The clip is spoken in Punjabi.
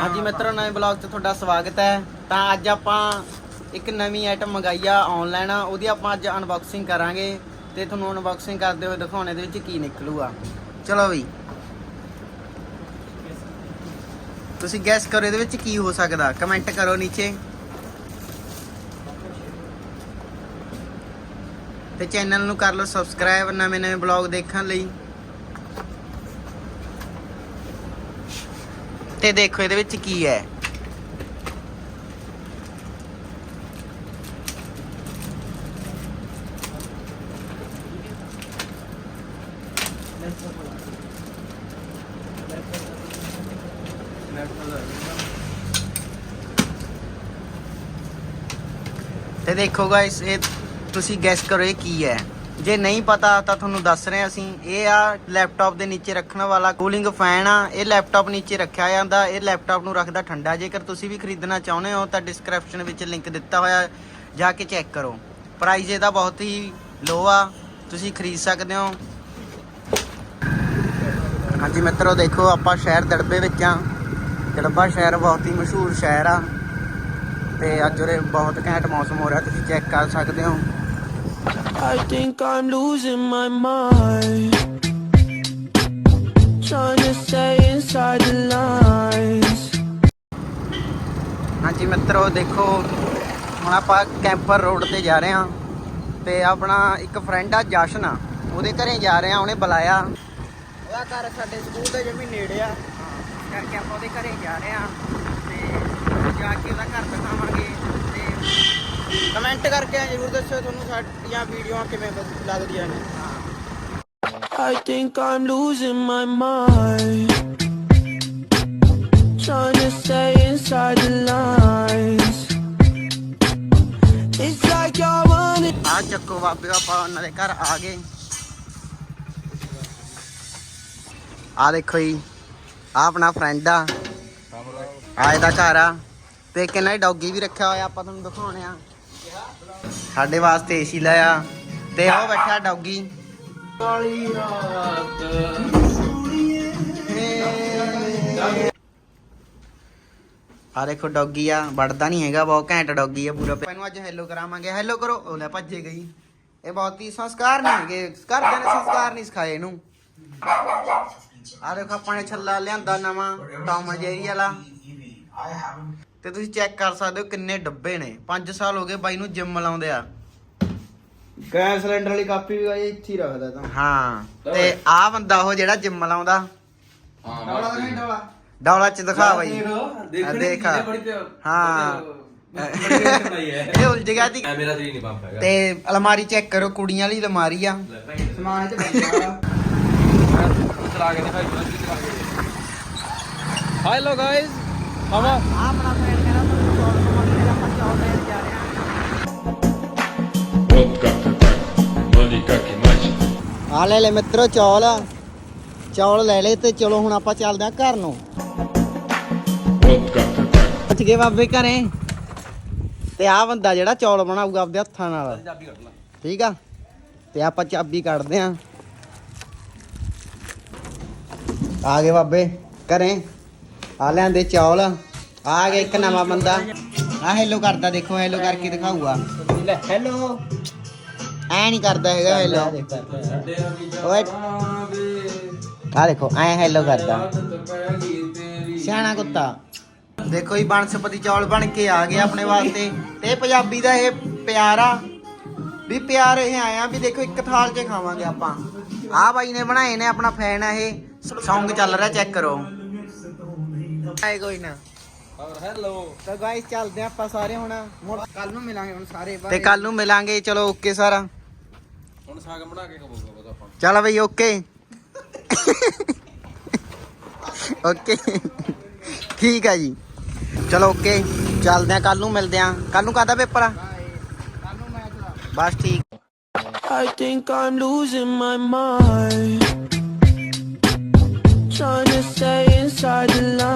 ਹਾਂਜੀ ਮਿੱਤਰੋ ਨਵੇਂ ਬਲੌਗ 'ਚ ਤੁਹਾਡਾ ਸਵਾਗਤ ਹੈ। ਤਾਂ ਅੱਜ ਆਪਾਂ ਇੱਕ ਨਵੀਂ ਆਈਟਮ ਮੰਗਾਈ ਆ ਆਨਲਾਈਨ ਉਹਦੀ ਆਪਾਂ ਅੱਜ ਅਨਬਾਕਸਿੰਗ ਕਰਾਂਗੇ। ਤੇ ਤੁਹਾਨੂੰ ਅਨਬਾਕਸਿੰਗ ਕਰਦੇ ਹੋਏ ਦਿਖਾਉਣੇ ਦੇ ਵਿੱਚ ਕੀ ਨਿਕਲੂਗਾ। ਚਲੋ ਬਈ ਤੁਸੀਂ ਗੈਸ ਕਰੋ ਇਹਦੇ ਵਿੱਚ ਕੀ ਹੋ ਸਕਦਾ। ਕਮੈਂਟ ਕਰੋ ਨੀਚੇ। ਤੇ ਚੈਨਲ ਨੂੰ ਕਰ ਲਓ ਸਬਸਕ੍ਰਾਈਬ ਨਵੇਂ ਨਵੇਂ ਬਲੌਗ ਦੇਖਣ ਲਈ। ਤੇ ਦੇਖੋ ਇਹਦੇ ਵਿੱਚ ਕੀ ਹੈ। ਤੇ ਦੇਖੋ ਗਾਇਸ ਇਹ ਤੁਸੀਂ ਗੈਸ ਕਰੋ ਇਹ ਕੀ ਹੈ। ਜੇ ਨਹੀਂ ਪਤਾ ਤਾਂ ਤੁਹਾਨੂੰ ਦੱਸ ਰਹੇ ਅਸੀਂ। ਇਹ ਆ ਲੈਪਟਾਪ ਦੇ ਨੀਚੇ ਰੱਖਣ ਵਾਲਾ ਕੂਲਿੰਗ ਫੈਨ ਆ, ਇਹ ਲੈਪਟਾਪ ਨੀਚੇ ਰੱਖਿਆ ਜਾਂਦਾ, ਇਹ ਲੈਪਟਾਪ ਨੂੰ ਰੱਖਦਾ ਠੰਡਾ। ਜੇਕਰ ਤੁਸੀਂ ਵੀ ਖਰੀਦਣਾ ਚਾਹੁੰਦੇ ਹੋ ਤਾਂ ਡਿਸਕ੍ਰਿਪਸ਼ਨ ਵਿੱਚ ਲਿੰਕ ਦਿੱਤਾ ਹੋਇਆ, ਜਾ ਕੇ ਚੈੱਕ ਕਰੋ। ਪ੍ਰਾਈਸ ਇਹਦਾ ਬਹੁਤ ਹੀ ਲੋ ਆ, ਤੁਸੀਂ ਖਰੀਦ ਸਕਦੇ ਹੋ। ਹਾਂਜੀ ਮਿੱਤਰੋ, ਦੇਖੋ ਆਪਾਂ ਸ਼ਹਿਰ ਦੜਬੇ ਵਿੱਚ ਆ ਦੜਬਾ ਸ਼ਹਿਰ ਬਹੁਤ ਹੀ ਮਸ਼ਹੂਰ ਸ਼ਹਿਰ ਆ। ਤੇ ਅੱਜ ਉਰੇ ਬਹੁਤ ਘੈਂਟ ਮੌਸਮ ਹੋ ਰਿਹਾ, ਤੁਸੀਂ ਚੈੱਕ ਕਰ ਸਕਦੇ ਹੋ। I think I'm losing my mind. Trying to stay inside the lines. ਹਾਂਜੀ ਮਿੱਤਰੋ ਦੇਖੋ ਹੁਣ ਆਪਾਂ ਕੈਂਪਰ ਰੋਡ ਤੇ ਜਾ ਰਹੇ ਹਾਂ ਤੇ ਆਪਣਾ ਇੱਕ ਫਰੈਂਡ ਆ ਜਸ਼ਨ ਆ ਉਹਦੇ ਘਰੇ ਜਾ ਰਹੇ ਆ ਉਹਨੇ ਬੁਲਾਇਆ ਉਹਦਾ ਘਰ ਸਾਡੇ ਸਕੂਲ ਦੇ ਜਮੀ ਨੇੜੇ ਆ ਕਰਕੇ ਆਪਾਂ ਉਹਦੇ ਘਰੇ ਜਾ ਰਹੇ ਆ ਤੇ ਜਾ ਕੇ ਉਹਦਾ ਘਰ ਦਿਖਾਵਾਂਗੇ ਤੇ ਕਮੈਂਟ ਕਰਕੇ ਜਰੂਰ ਦੱਸਿਓ ਤੁਹਾਨੂੰ ਸਾਡੀਆਂ ਵੀਡੀਓਆਂ ਕਿਵੇਂ ਲੱਗਦੀਆਂ ਨੇ I think I'm losing my mind. Trying to stay inside the lines. It's like you're running. ਆ ਚੱਕੋ ਬਾਬੇ ਆਪਾਂ ਉਹਨਾਂ ਦੇ ਘਰ ਆ ਗਏ ਆ ਦੇਖੋ ਜੀ ਆ ਆਪਣਾ ਫਰੈਂਡ ਆ ਆ ਇਹਦਾ ਘਰ ਆ ਤੇ ਕਿੰਨਾ ਡੌਗੀ ਵੀ ਰੱਖਿਆ ਹੋਇਆ ਆਪਾਂ ਤੁਹਾਨੂੰ ਦਿਖਾਉਣੇ ਆ ਸਾਡੇ ਵਾਸਤੇ ਏਸੀ ਲਾਇਆ। ਤੇ ਉਹ ਬੈਠਾ ਡੌਗੀ। ਆ ਦੇਖੋ ਡੌਗੀ ਆ, ਵੜਦਾ ਨਹੀਂ ਹੈਗਾ, ਬਹੁਤ ਘੈਂਟ ਡੌਗੀ ਆ ਪੂਰਾ। ਇਹਨੂੰ ਅੱਜ ਹੈਲੋ ਕਰਾਵਾਂਗੇ। ਹੈਲੋ ਕਰੋ। ਉਹ ਲੈ ਭੱਜੇ ਗਈ। ਇਹ ਬਹੁਤ ਹੀ ਸੰਸਕਾਰ ਨਹੀਂ ਹੈਗੇ। ਘਰਦਿਆਂ ਨੇ ਸੰਸਕਾਰ ਨਹੀਂ ਸਿਖਾਏ ਇਹਨੂੰ। ਆ ਦੇਖੋ ਆਪਾਂ ਨੇ ਛੱਲਾ ਲਿਆਂਦਾ ਨਵਾਂ, ਟੌਮ ਜੇਰੀ ਵਾਲਾ। ਤੇ ਤੁਸੀਂ ਚੈੱਕ ਕਰ ਸਕਦੇ ਹੋ ਕਿੰਨੇ ਡੱਬੇ ਨੇ। 5 ਸਾਲ ਹੋ ਗਏ ਬਾਈ ਨੂੰ ਜਿਮ ਲਾਉਂਦੇ ਆ। ਗੈਸ ਸਿਲੰਡਰ ਵਾਲੀ ਕਾਪੀ ਵੀ ਗਾਈ ਇੱਥੇ ਹੀ ਰੱਖਦਾ ਤਾਂ। ਹਾਂ ਤੇ ਆ ਬੰਦਾ ਉਹ ਜਿਹੜਾ ਜਿਮ ਲਾਉਂਦਾ। ਡੌਲਾ ਤਾਂ ਨਹੀਂ ਡੌਲਾ। ਡੌਲਾ ਚ ਦਿਖਾ ਬਾਈ। ਦੇਖਣੇ ਦੇਖ। ਹਾਂ। ਇਹ ਉਲਝ ਗਿਆ ਮੇਰਾ ਸਰੀਰ ਨਹੀਂ ਪੰਪ ਹੈਗਾ। ਤੇ ਅਲਮਾਰੀ ਚੈੱਕ ਕਰੋ ਕੁੜੀਆਂ ਵਾਲੀ ਅਲਮਾਰੀ ਆ। ਭਾਈ ਸਮਾਨ ਚ ਪੈਂਦਾ ਚਲਾ ਕੇ ਚਲਾ ਹਾਲੋ ਗਾਇਸ ਮਾਮਾ ਆਪਣਾ ਫਰੈਂਡ ਕਹਿੰਦਾ ਤੁਹਾਨੂੰ ਚੌਲ ਖਵਾਉਣੇ ਨੇ ਆਪਾਂ ਚੌਲ ਲੈਣ ਜਾ ਰਹੇ Vodka Pepper, Monika Kimachi. ਆ ਆ ਲੈ ਲੈ ਮਿੱਤਰੋ ਚੌਲ। ਚੌਲ ਲੈ ਲੈ ਤੇ ਚਲੋ ਹੁਣ ਆਪਾਂ ਚੱਲਦੇ ਆ ਘਰ ਨੂੰ। Vodka Pepper. ਪਹੁੰਚ ਗਏ ਬਾਬੇ ਘਰੇ। ਤੇ ਆ ਬੰਦਾ ਜਿਹੜਾ ਚੌਲ ਬਣਾਊਗਾ ਆਪਦੇ ਹੱਥਾਂ ਨਾਲ। ਠੀਕ ਆ? ਤੇ ਆਪਾਂ ਚਾਬੀ ਕੱਢਦੇ ਆ ਆ ਗਏ ਬਾਬੇ ਘਰੇ। ਆ ਲੈਂਦੇ ਚੌਲ। ਆ ਗਿਆ ਇੱਕ ਨਵਾਂ ਬੰਦਾ। ਆ ਹੈਲੋ ਕਰਦਾ ਦੇਖੋ ਹੈਲੋ ਕਰਕੇ ਦਿਖਾਊਗਾ। ਹੈਲੋ ਐ ਨਹੀਂ ਕਰਦਾ ਹੈਗਾ ਹੈਲੋ ਓਏ। ਆ ਦੇਖੋ ਐ ਹੈਲੋ ਕਰਦਾ। ਸਿਆਣਾ ਕੁੱਤਾ। ਦੇਖੋ ਜੀ ਬਨਸਪਤੀ ਚੌਲ ਬਣ ਕੇ ਆ ਗਏ ਆਪਣੇ ਵਾਸਤੇ। ਤੇ ਇਹ ਪੰਜਾਬੀ ਦਾ ਇਹ ਪਿਆਰ। ਵੀ ਪਿਆਰ ਇਹ ਆਇਆ ਵੀ ਦੇਖੋ ਇੱਕ ਥਾਲ 'ਚ ਖਾਵਾਂਗੇ ਆਪਾਂ। ਆ ਬਾਈ ਨੇ ਬਣਾਏ ਨੇ ਆਪਣਾ ਫੈਨ ਆ ਇਹ। Song ਚੱਲ ਰਿਹਾ ਚੈੱਕ ਕਰੋ। ਆਏ ਕੋਈ ਨਾ। ਹੈਲੋ ਤਾਂ ਗਾਇਸ ਚੱਲਦੇ ਆਪਾਂ ਸਾਰੇ ਹੁਣ। ਕੱਲ ਨੂੰ ਮਿਲਾਂਗੇ ਹੁਣ ਸਾਰੇ ਤੇ ਕੱਲ ਨੂੰ ਮਿਲਾਂਗੇ ਚਲੋ ਓਕੇ ਸਾਰਾ। ਹੁਣ ਸਾਗ ਬਣਾ ਕੇ ਬਸ ਆਪਾਂ। ਚੱਲ ਬਈ ਓਕੇ। ਓਕੇ। ਠੀਕ ਆ ਜੀ। ਚਲੋ ਓਕੇ ਚੱਲਦੇ ਆ ਕੱਲ ਨੂੰ ਮਿਲਦੇ ਆ ਕੱਲ ਨੂੰ ਕਾਹਦਾ ਪੇਪਰ ਆ? ਬਸ ਠੀਕ। I think I'm losing my mind. Trying to stay inside the lines.